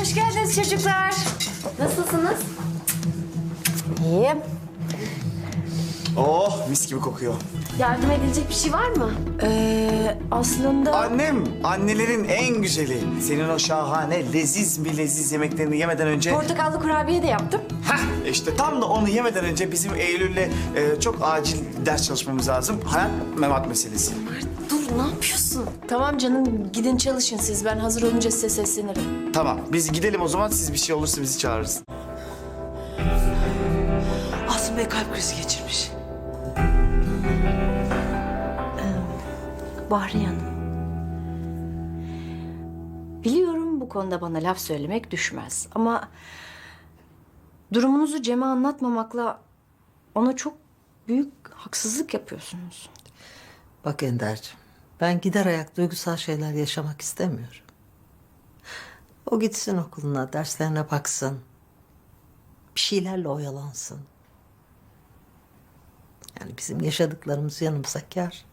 Hoş geldiniz çocuklar. Nasılsınız? İyiyim. Oh mis gibi kokuyor. Yardım edilecek bir şey var mı? Ee, aslında... Annem, annelerin en güzeli. Senin o şahane, leziz bir leziz yemeklerini yemeden önce... Portakallı kurabiye de yaptım. Heh, işte tam da onu yemeden önce bizim Eylül'le e, çok acil ders çalışmamız lazım. Hayat memat meselesi. Dur ne yapıyorsun? Tamam canım gidin çalışın siz. Ben hazır olunca size seslenirim. Tamam, biz gidelim o zaman. Siz bir şey olursa bizi çağırırsın. Asım Bey kalp krizi geçirmiş. Bahriye Hanım. Biliyorum bu konuda bana laf söylemek düşmez ama... ...durumunuzu Cem'e anlatmamakla ona çok büyük haksızlık yapıyorsunuz. Bak Ender'cim ben gider ayak duygusal şeyler yaşamak istemiyorum. O gitsin okuluna, derslerine baksın. Bir şeylerle oyalansın. Yani bizim yaşadıklarımız yanımıza kar.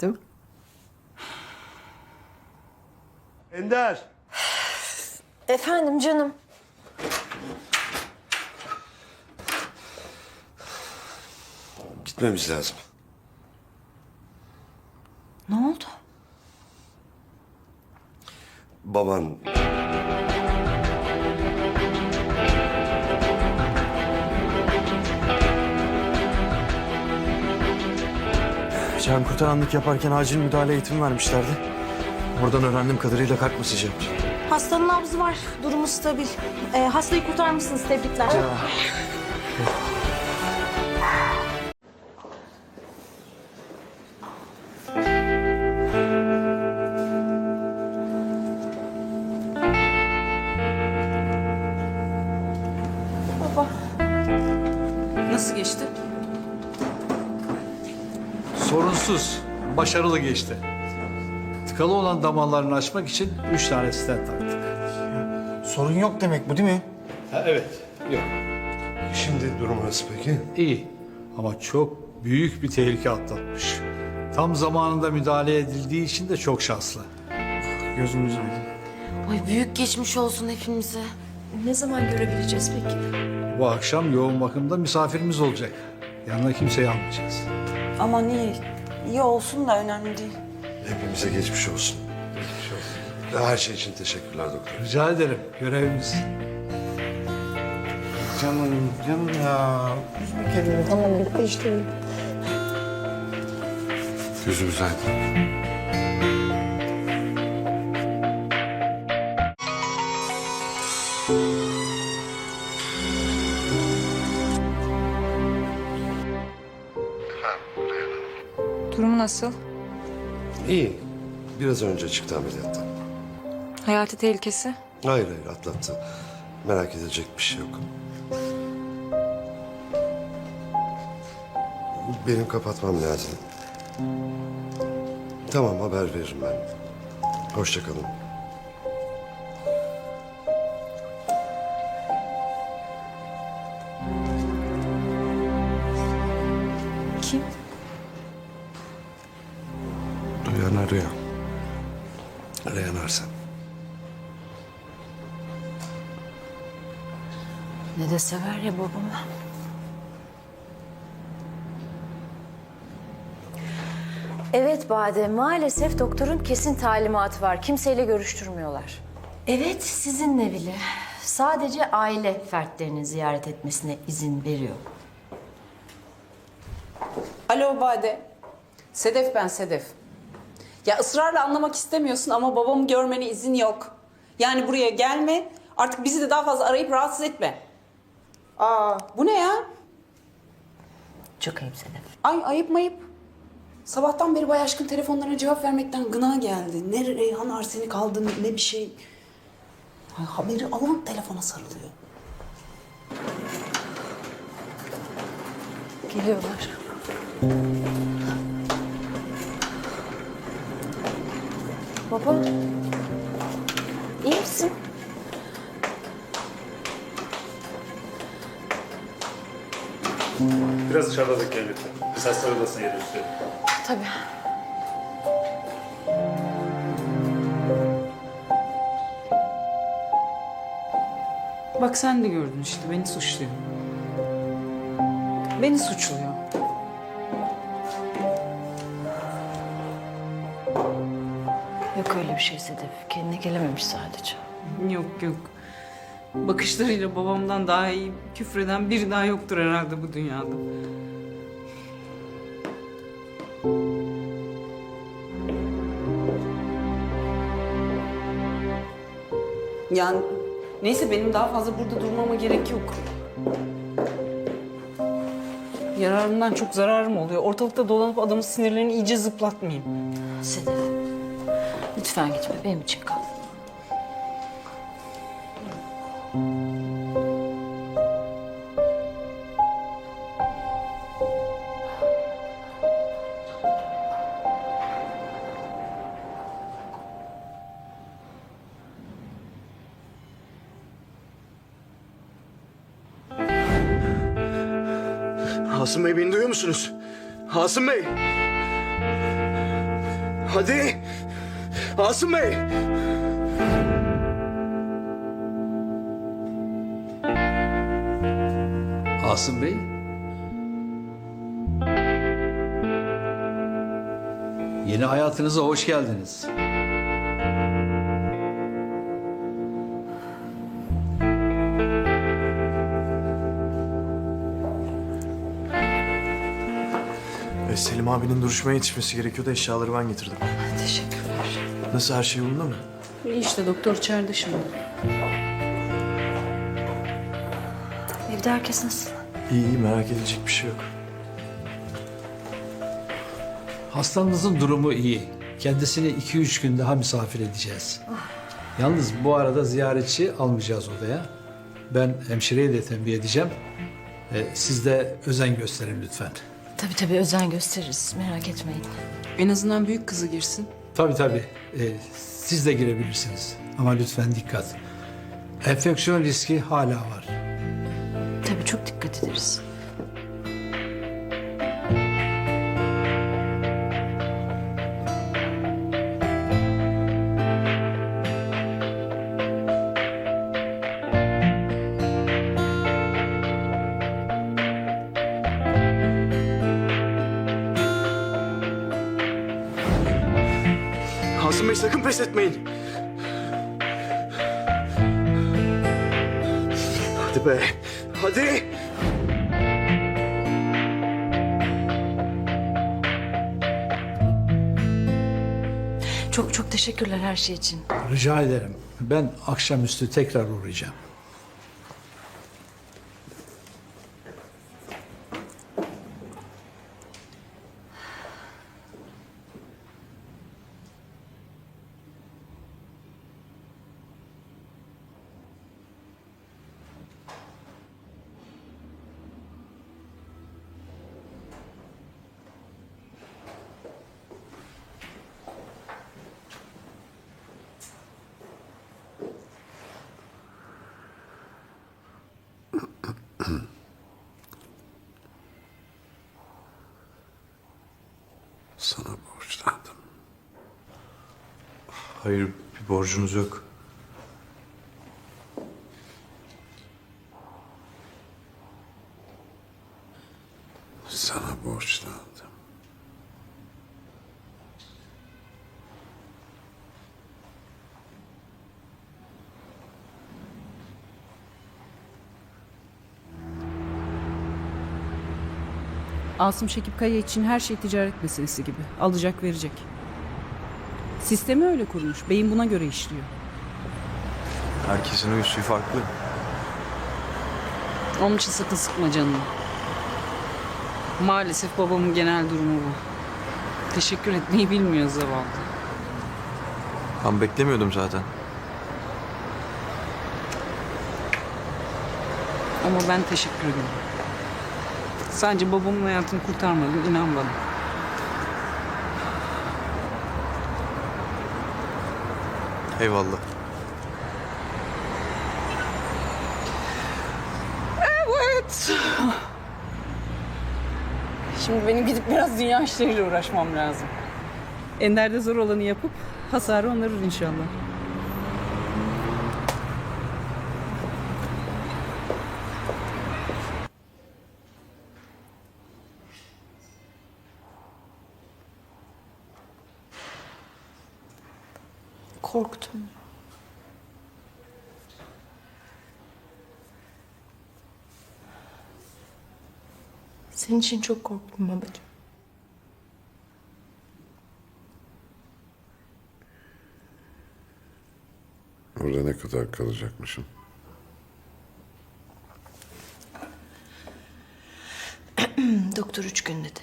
Değil mi? Ender. Efendim canım. Gitmemiz lazım. Ne oldu? Baban Can kurtaranlık yaparken acil müdahale eğitimi vermişlerdi. Oradan öğrendiğim kadarıyla kalp masajı yaptı. Hastanın nabzı var. Durumu stabil. Ee, hastayı kurtarmışsınız. Tebrikler. Nasıl başarılı geçti. Tıkalı olan damarlarını açmak için üç tane stent taktık. Sorun yok demek bu değil mi? Ha, evet, yok. şimdi durumu nasıl peki? İyi ama çok büyük bir tehlike atlatmış. Tam zamanında müdahale edildiği için de çok şanslı. Gözümüz aydın. Ay büyük geçmiş olsun hepimize. Ne zaman görebileceğiz peki? Bu akşam yoğun bakımda misafirimiz olacak. Yanına kimseyi almayacağız. Aman iyi. İyi olsun da önemli değil. Hepimize geçmiş olsun. Geçmiş olsun. Her şey için teşekkürler doktor. Rica ederim, görevimiz. Canım, canım ya. Üzme kendini. Gözümüz aydın. Nasıl? İyi. Biraz önce çıktı ameliyattan. Hayati tehlikesi? Hayır hayır atlattı. Merak edecek bir şey yok. Benim kapatmam lazım. Tamam haber veririm ben. Hoşça Ne de sever ya babamı. Evet Bade, maalesef doktorun kesin talimatı var. Kimseyle görüştürmüyorlar. Evet, sizinle bile. Sadece aile fertlerini ziyaret etmesine izin veriyor. Alo Bade. Sedef ben Sedef. Ya ısrarla anlamak istemiyorsun ama babamı görmene izin yok. Yani buraya gelme. Artık bizi de daha fazla arayıp rahatsız etme. Aa, bu ne ya? Çok ayıp Sedef. Ay ayıp mayıp. Sabahtan beri Bay Aşkın telefonlarına cevap vermekten gına geldi. Ne Reyhan Arsen'i kaldı ne bir şey. Ay, haberi alan telefona sarılıyor. Geliyorlar. Baba, iyi misin? Biraz dışarıda bekleyin lütfen. Biz hastane odasına geliyoruz. Tabii. Bak sen de gördün işte beni suçluyor. Beni suçluyor. Yok öyle bir şey Sedef. Kendine gelememiş sadece. Yok yok. Bakışlarıyla babamdan daha iyi küfreden biri daha yoktur herhalde bu dünyada. Yani neyse benim daha fazla burada durmama gerek yok. Yararımdan çok zararım oluyor. Ortalıkta dolanıp adamın sinirlerini iyice zıplatmayayım. Sedef. Lütfen gitme. Benim için kal. Asım Bey beni duyuyor musunuz? Asım Bey! Hadi! Asım Bey! Asım Bey. Yeni hayatınıza hoş geldiniz. E, Selim abinin duruşmaya yetişmesi gerekiyordu. Eşyaları ben getirdim. Teşekkürler. Nasıl her şey yolunda mı? İyi işte doktor içeride şimdi. Evde herkes nasıl? İyi iyi merak edilecek bir şey yok. Hastanızın durumu iyi. Kendisini 2-3 gün daha misafir edeceğiz. Yalnız bu arada ziyaretçi almayacağız odaya. Ben hemşireye de tembih edeceğim. E, siz de özen gösterin lütfen. Tabii tabii özen gösteririz. Merak etmeyin. En azından büyük kızı girsin. Tabii tabii. E, siz de girebilirsiniz. Ama lütfen dikkat. Enfeksiyon riski hala var. Tabii çok dikkat ederiz. Asım Bey sakın pes etmeyin. Hadi be. Hadi. Teşekkürler her şey için. Rica ederim. Ben akşamüstü tekrar uğrayacağım. Sana borçlandım. Hayır bir borcunuz yok. Sana borçlandım. Asım Şekip Kaya için her şey ticaret meselesi gibi. Alacak verecek. Sistemi öyle kurmuş. Beyin buna göre işliyor. Herkesin uyusu farklı. Onun için sakın sıkma canını. Maalesef babamın genel durumu bu. Teşekkür etmeyi bilmiyor zavallı. Ben beklemiyordum zaten. Ama ben teşekkür ederim. Sadece babamın hayatını kurtarmadın inan bana. Eyvallah. Şimdi benim gidip biraz dünya işleriyle uğraşmam lazım. Ender'de zor olanı yapıp hasarı onarır inşallah. korktum. Senin için çok korktum babacığım. Orada ne kadar kalacakmışım? Doktor üç gün dedi.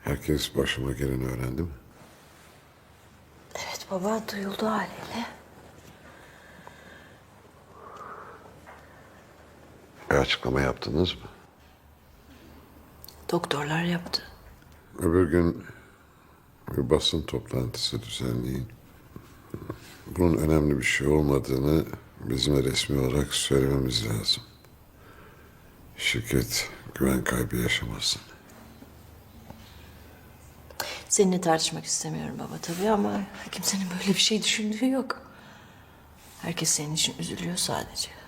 Herkes başıma geleni öğrendi mi? Evet baba duyuldu haliyle. Bir açıklama yaptınız mı? Doktorlar yaptı. Öbür gün bir basın toplantısı düzenleyin. Bunun önemli bir şey olmadığını bizim resmi olarak söylememiz lazım. Şirket güven kaybı yaşamasın. Seninle tartışmak istemiyorum baba tabii ama kimsenin böyle bir şey düşündüğü yok. Herkes senin için üzülüyor sadece.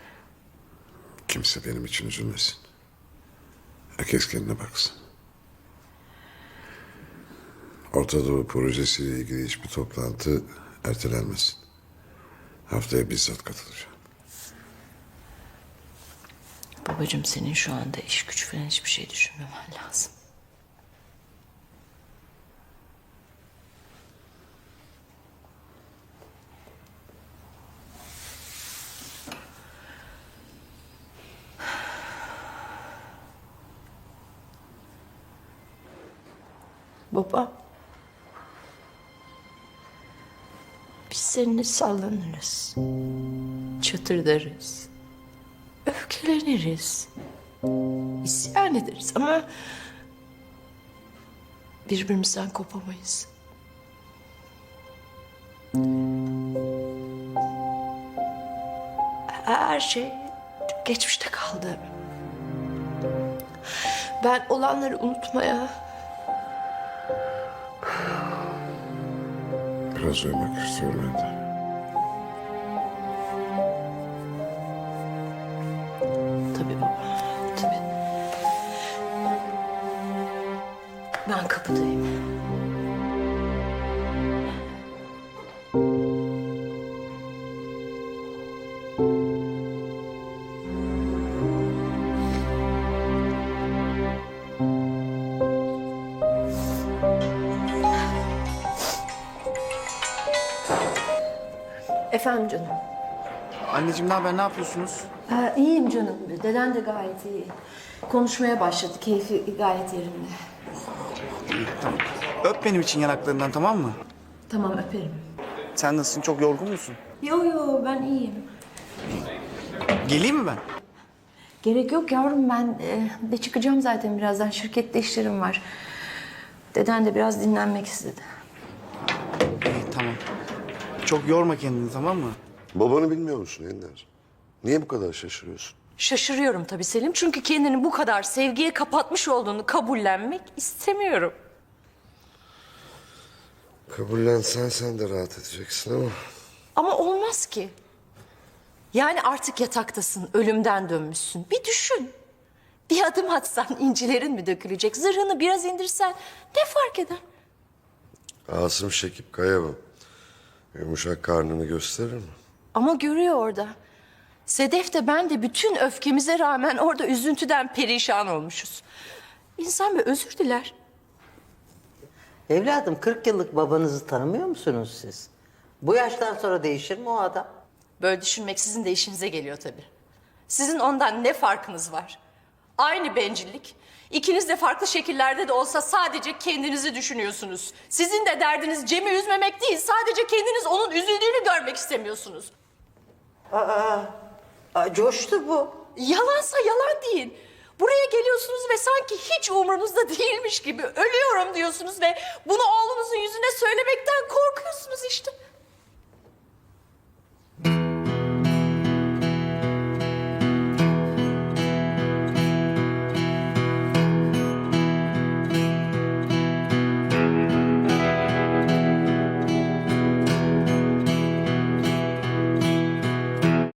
Kimse benim için üzülmesin. Herkes kendine baksın. Orta Doğu projesiyle ilgili hiçbir toplantı ertelenmesin. Haftaya bizzat katılacağım. Babacığım senin şu anda iş güç falan hiçbir şey düşünmemen lazım. Baba. Biz seninle sallanırız. Çatırdarız. Öfkeleniriz. İsyan ederiz ama birbirimizden kopamayız. Her şey geçmişte kaldı. Ben olanları unutmaya, wrażenie, jakaś solidna. Efendim canım. Anneciğim ne haber? Ne yapıyorsunuz? Ee, iyiyim canım. Deden de gayet iyi. Konuşmaya başladı. Keyfi gayet yerinde. Tamam. Öp benim için yanaklarından tamam mı? Tamam öperim. Sen nasılsın? Çok yorgun musun? Yo yo ben iyiyim. Geleyim mi ben? Gerek yok yavrum ben e, de çıkacağım zaten birazdan. Şirkette işlerim var. Deden de biraz dinlenmek istedi. İyi tamam. Çok yorma kendini tamam mı? Babanı bilmiyor musun Ender? Niye bu kadar şaşırıyorsun? Şaşırıyorum tabii Selim. Çünkü kendini bu kadar sevgiye kapatmış olduğunu kabullenmek istemiyorum. Kabullensen sen de rahat edeceksin ama... Ama olmaz ki. Yani artık yataktasın, ölümden dönmüşsün. Bir düşün. Bir adım atsan incilerin mi dökülecek? Zırhını biraz indirsen ne fark eder? Asım Şekip Kaya bu. Yumuşak karnını gösterir mi? Ama görüyor orada. Sedef de ben de bütün öfkemize rağmen orada üzüntüden perişan olmuşuz. İnsan bir özür diler. Evladım 40 yıllık babanızı tanımıyor musunuz siz? Bu yaştan sonra değişir mi o adam? Böyle düşünmek sizin de işinize geliyor tabii. Sizin ondan ne farkınız var? Aynı bencillik. İkiniz de farklı şekillerde de olsa sadece kendinizi düşünüyorsunuz. Sizin de derdiniz Cem'i üzmemek değil, sadece kendiniz onun üzüldüğünü görmek istemiyorsunuz. Aa, coştu bu. Yalansa yalan deyin. Buraya geliyorsunuz ve sanki hiç umurunuzda değilmiş gibi ölüyorum diyorsunuz ve bunu oğlunuzun yüzüne söylemekten korkuyorsunuz işte.